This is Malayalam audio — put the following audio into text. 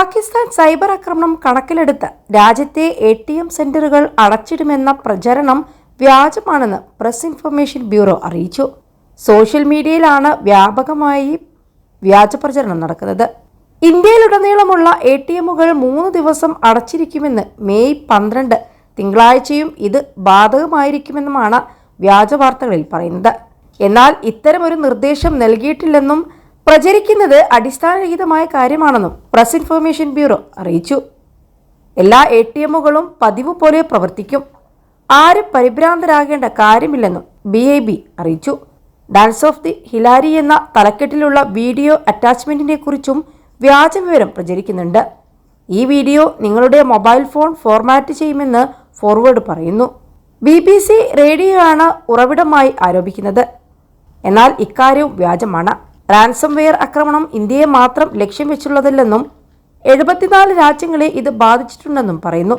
പാകിസ്ഥാൻ സൈബർ ആക്രമണം കണക്കിലെടുത്ത് രാജ്യത്തെ എ ടി എം സെന്ററുകൾ അടച്ചിടുമെന്ന പ്രചരണം വ്യാജമാണെന്ന് പ്രസ് ഇൻഫർമേഷൻ ബ്യൂറോ അറിയിച്ചു. സോഷ്യൽ മീഡിയയിലാണ് വ്യാപകമായി വ്യാജ പ്രചരണം നടക്കുന്നത്. ഇന്ത്യയിലുടനീളമുള്ള എ ടി എമ്മുകൾ മൂന്ന് ദിവസം അടച്ചിരിക്കുമെന്ന് മെയ് പന്ത്രണ്ട്. തിങ്കളാഴ്ചയും ഇത് ബാധകമായിരിക്കുമെന്നുമാണ് വ്യാജ വാർത്തകളിൽ പറയുന്നത്. എന്നാൽ ഇത്തരമൊരു നിർദ്ദേശം നൽകിയിട്ടില്ലെന്നും പ്രചരിക്കുന്നത് അടിസ്ഥാനരഹിതമായ കാര്യമാണെന്നും പ്രസ് ഇൻഫർമേഷൻ ബ്യൂറോ അറിയിച്ചു. എല്ലാ എ ടി എമ്മുകളും പതിവ് പോലെ പ്രവർത്തിക്കും. ആരും പരിഭ്രാന്തരാകേണ്ട കാര്യമില്ലെന്നും ബി ഐ ബി അറിയിച്ചു. ഡാൻസ് ഓഫ് ദി ഹിലാരി എന്ന തലക്കെട്ടിലുള്ള വീഡിയോ അറ്റാച്ച്മെന്റിനെ കുറിച്ചും വ്യാജ വിവരം പ്രചരിക്കുന്നുണ്ട്. ഈ വീഡിയോ നിങ്ങളുടെ മൊബൈൽ ഫോൺ ഫോർമാറ്റ് ചെയ്യുമെന്ന് ഫോർവേഡ് പറയുന്നു. ബി ബി സി റേഡിയോയാണ് ഉറവിടമായി ആരോപിക്കുന്നത്. എന്നാൽ ഇക്കാര്യവും വ്യാജമാണ്. റാൻസം വെയർ ആക്രമണം ഇന്ത്യയെ മാത്രം ലക്ഷ്യം വെച്ചുള്ളതല്ലെന്നും എഴുപത്തിനാല് രാജ്യങ്ങളെ ഇത് ബാധിച്ചിട്ടുണ്ടെന്നും പറയുന്നു.